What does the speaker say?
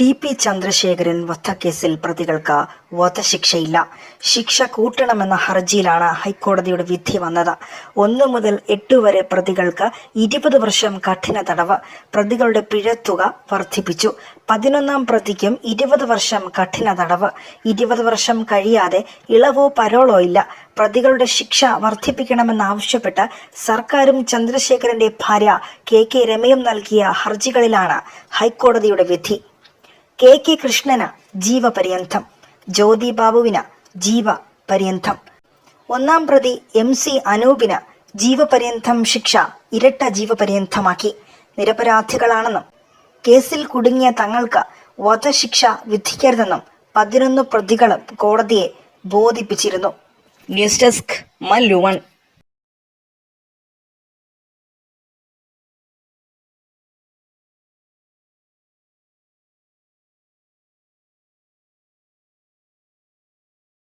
T P Chandrasekharan വധക്കേസിൽ പ്രതികൾക്ക് വധശിക്ഷയില്ല. ശിക്ഷ കൂട്ടണമെന്ന ഹർജിയിലാണ് ഹൈക്കോടതിയുടെ വിധി വന്നത്. ഒന്നു മുതൽ എട്ട് വരെ പ്രതികൾക്ക് ഇരുപത് വർഷം കഠിന തടവ്. പ്രതികളുടെ പിഴത്തുക വർദ്ധിപ്പിച്ചു. പതിനൊന്നാം പ്രതിക്കും ഇരുപത് വർഷം കഠിന തടവ്. ഇരുപത് വർഷം കഴിയാതെ ഇളവോ പരോളോ ഇല്ല. പ്രതികളുടെ ശിക്ഷ വർദ്ധിപ്പിക്കണമെന്നാവശ്യപ്പെട്ട് സർക്കാരും ചന്ദ്രശേഖരന്റെ ഭാര്യ കെ കെ രമയും നൽകിയ ഹർജികളിലാണ് ഹൈക്കോടതിയുടെ വിധി. കെ കെ കൃഷ്ണന ജീവപര്യന്തം ജ്യോതി ബാബുവിന് ജീവപര്യന്തം. ഒന്നാം പ്രതി എം സി അനൂപിന് ജീവപര്യന്തം ശിക്ഷ ഇരട്ട ജീവപര്യന്തമാക്കി. നിരപരാധികളാണെന്നും കേസിൽ കുടുങ്ങിയ തങ്ങൾക്ക് വധശിക്ഷ വിധിക്കരുതെന്നും പതിനൊന്ന് പ്രതികളും കോടതിയെ ബോധിപ്പിച്ചിരുന്നു. News desk Mallu one.